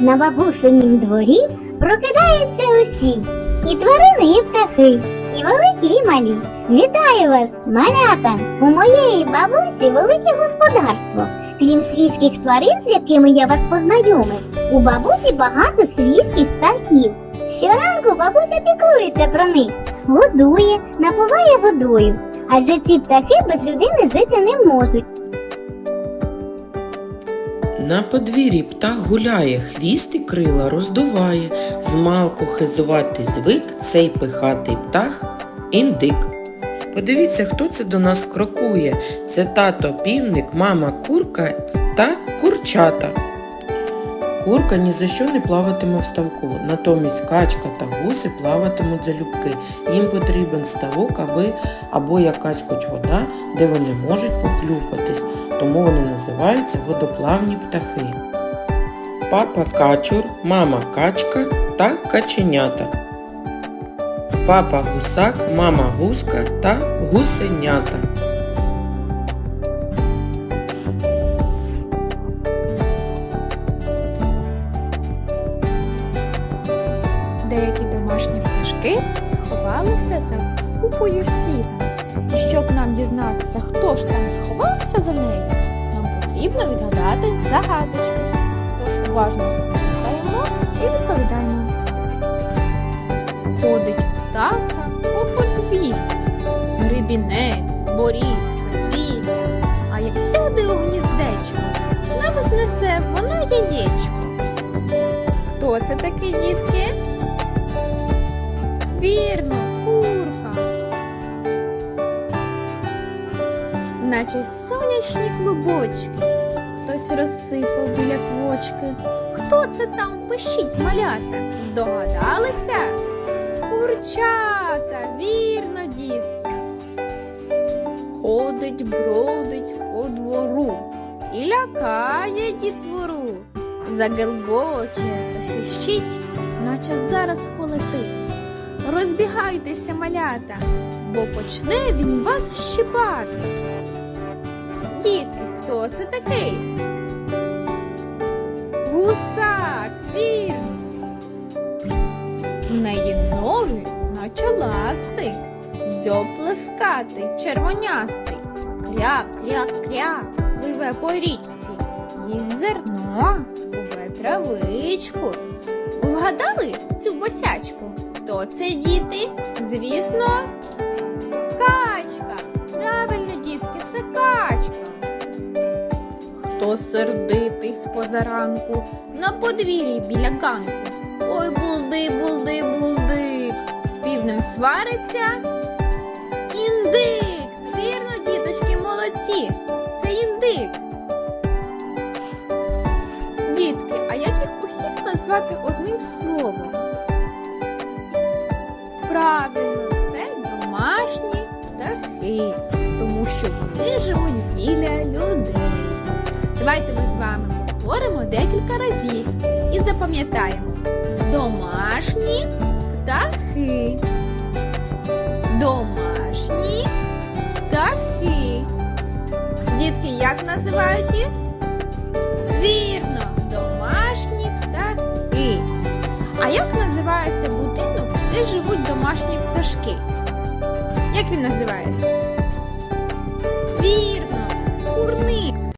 На бабусинім дворі прокидаються усі, і тварини, і птахи, і великі, і малі. Вітаю вас, малята! У моєї бабусі велике господарство. Крім свійських тварин, з якими я вас познайомив, у бабусі багато свійських птахів. Щоранку бабуся піклується про них, годує, напуває водою. Адже ці птахи без людини жити не можуть. На подвір'ї птах гуляє, хвіст і крила роздуває, змалку хизувати звик цей пихатий птах індик. Подивіться, хто це до нас крокує. Це тато півник, мама курка та курчата. Курка ні за що не плаватиме в ставку, натомість качка та гуси плаватимуть залюбки. Їм потрібен ставок аби або якась хоч вода, де вони можуть похлюпатись, тому вони називаються водоплавні птахи. Папа качур, мама качка та каченята. Папа гусак, мама гуска та гусенята. Домашні пташки сховалися за купою сіна. І щоб нам дізнатися, хто ж там сховався за нею, нам потрібно відгадати загадочки. Тож уважно слухаємо і відповідаємо. Ходить птаха по подвір'ю, грибінець, борідка, пір'я. А як сяде у гніздечко, нам знесе воно яєчко. Хто це такий, дітки? Вірно, курка. Наче сонячні клубочки. Хтось розсипав біля квочки. Хто це там пишіть малята? Здогадалися? Курчата, вірно, дітки. Ходить, бродить по двору і лякає дітвору. Загелгоче, засищить, наче зараз полетить. Розбігайтеся, малята, бо почне він вас щипати. Дітки, хто це такий? Гусак, вірно. В неї ноги, наче ласти, дзьоб плескатий, червонястий. Кря, кря, кря, пливе по річці. Їсть зерно, скубе травичку. Ви вгадали цю босячку? Хто це діти? Звісно, качка. Правильно, дітки, це качка. Хто сердитий з позаранку на подвір'ї біля ганку? Ой, булди, булди, булдик. З півнем свариться. Індик. Вірно, діточки, молодці. Це індик. Дітки, а як їх усіх назвати одним словом? Правильно, це домашні птахи, тому що вони живуть біля людей. Давайте ми з вами повторимо декілька разів і запам'ятаємо домашні птахи. Домашні птахи. Дітки, як називають їх? живуть домашні пташки. Як він називається? Вірно, курник.